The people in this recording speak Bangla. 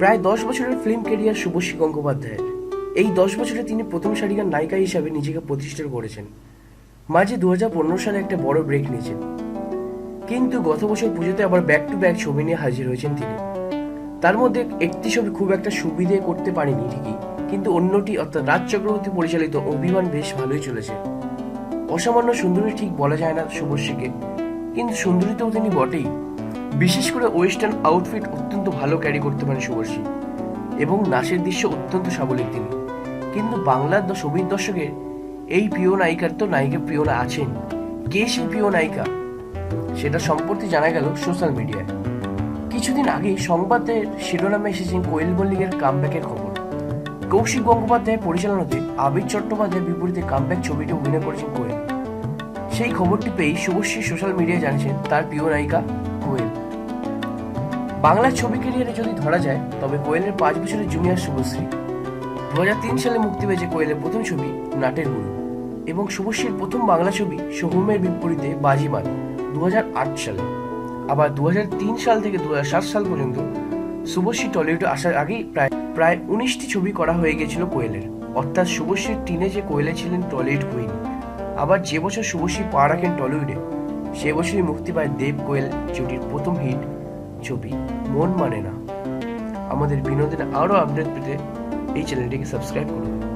প্রায় দশ বছরের ফিল্ম ক্যারিয়ার শুভশ্রী গঙ্গোপাধ্যায়ের। এই দশ বছরে তিনি প্রথম সারিকার নায়িকা হিসাবে নিজেকে প্রতিষ্ঠা করেছেন। মাঝে দু সালে একটা বড় ব্রেক নিয়েছেন। কিন্তু গত বছর পুজোতে আবার ব্যাক টু ব্যাক ছবি নিয়ে হাজির হয়েছেন তিনি। তার মধ্যে একটি ছবি খুব একটা সুবিধে করতে পারেনি ঠিকই, কিন্তু অন্যটি অর্থাৎ রাজ চক্রবর্তী পরিচালিত অভিমান বেশ ভালোই চলেছে। অসামান্য সুন্দরী ঠিক বলা যায় না শুভশ্রীকে, কিন্তু সুন্দরীতেও তিনি বটেই। বিশেষ করে ওয়েস্টার্ন আউটফিট অত্যন্ত ভালো ক্যারি করতে পারেন শুভশ্রী। এবং নাচের দৃশ্য অত্যন্ত সাবলীল তিনি। কিন্তু বাংলার ছবির দর্শকের এই প্রিয় নায়িকার তো নায়িকা প্রিয়রা আছেন। কে সেই প্রিয় নায়িকা? সেটা সম্পর্কে জানা গেল সোশ্যাল মিডিয়ায় কিছুদিন আগেই সংবাদের শিরোনামে এসেছেন কোয়েল মল্লিকের কামব্যাকের খবর। কৌশিক গঙ্গোপাধ্যায়ের পরিচালনাতে আবির চট্টোপাধ্যায়ের বিপরীতে কামব্যাক ছবিটি অভিনয় করেছেন কোয়েল। সেই খবরটি পেয়েই শুভশ্রী সোশ্যাল মিডিয়ায় জানিয়েছেন তার প্রিয় নায়িকা কোয়েল। বাংলার ছবি ক্যারিয়ারে যদি ধরা যায়, তবে কোয়েলের পাঁচ বছরের জুনিয়র শুভশ্রী। দু তিন সালে মুক্তি পেয়েছে কোয়েলের প্রথম ছবি, নাটের গুরু। এবং শুভশ্রীর প্রথম বাংলা ছবি সোহমের বিপরীতে বাজিমাত দু সালে। আবার দু হাজার তিন সাল থেকে দুহাজার সাত সাল পর্যন্ত, শুভশ্রী টলিউডে আসার আগেই প্রায় প্রায় উনিশটি ছবি করা হয়ে গেছিল কোয়েলের। অর্থাৎ শুভশ্রীর টিনে যে কোয়েলে ছিলেন টলিউড কুইন আবার যে বছর শুভশ্রী পা রাখেন টলিউডে, সে বছরই মুক্তি পায় দেব কোয়েল জুটির প্রথম হিট ছবি মন মানে না। আমাদের বিনোদনে আরও আপডেট পেতে এই চ্যানেলটিকে সাবস্ক্রাইব করুন।